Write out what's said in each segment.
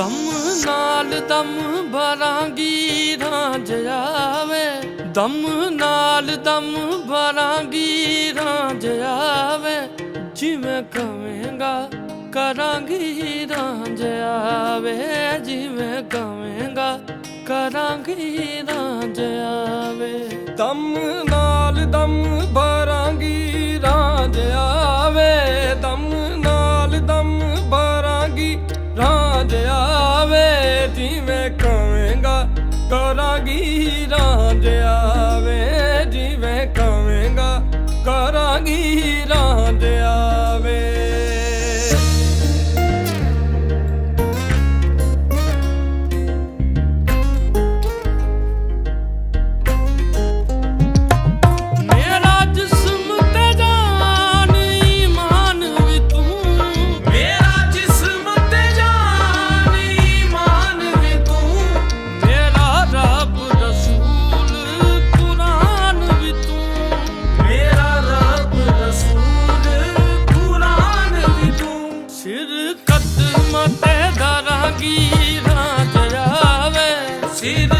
ਦਮ ਨਾਲ ਦਮ ਭਰਾਂਗੀ ਰਾਂਝ ਆਵੇ ਦਮ ਨਾਲ ਦਮ ਭਰਾਂਗੀ ਰਾਂਝ ਆਵੇ ਜਿਵੇਂ ਕਵੇਂਗਾ ਕਰਾਂਗੀ ਰਾਂਝ ਆਵੇ ਜਿਵੇਂ ਕਵੇਂਗਾ ਕਰਾਂਗੀ ਜੱਟ ਮਤੇ ਦਾ ਰਾਗੀ ਰਾਜ ਆਵੇ ਸਿਰ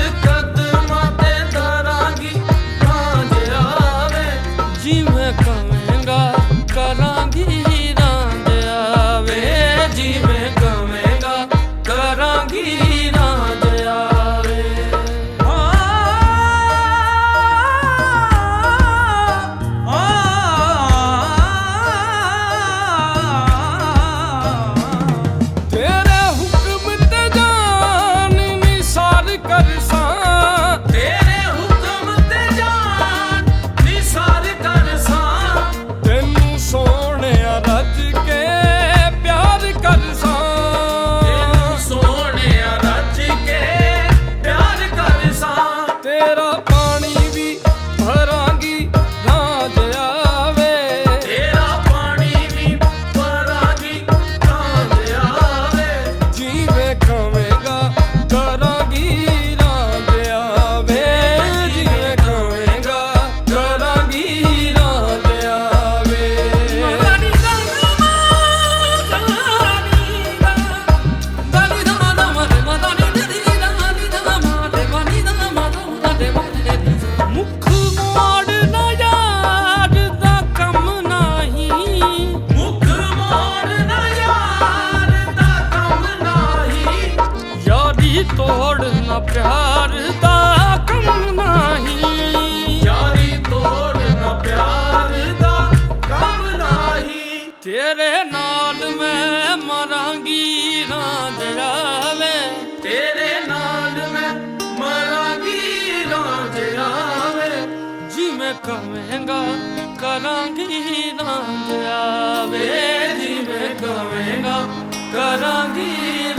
ਨਾ ਪਿਆਰ ਦਾ ਕੰਮ ਯਾਰੀ ਤੋੜ ਨਾ ਪਿਆਰ ਦਾ ਕੰਮ ਨਾਲ ਮੈਂ ਮਰਾਂਗੀ ਰਾਂਦ ਤੇਰੇ ਨਾਲ ਮੈਂ ਮਰਾਂਗੀ ਰਾਂਦ ਰਾਵੇ। ਜਿਵੇਂ ਕਵੇਂਗਾ ਕਰਾਂਗੀ ਰਾਂਦ ਜਿਵੇਂ ਕਵੇਂਗਾ ਕਰਾਂਗੀ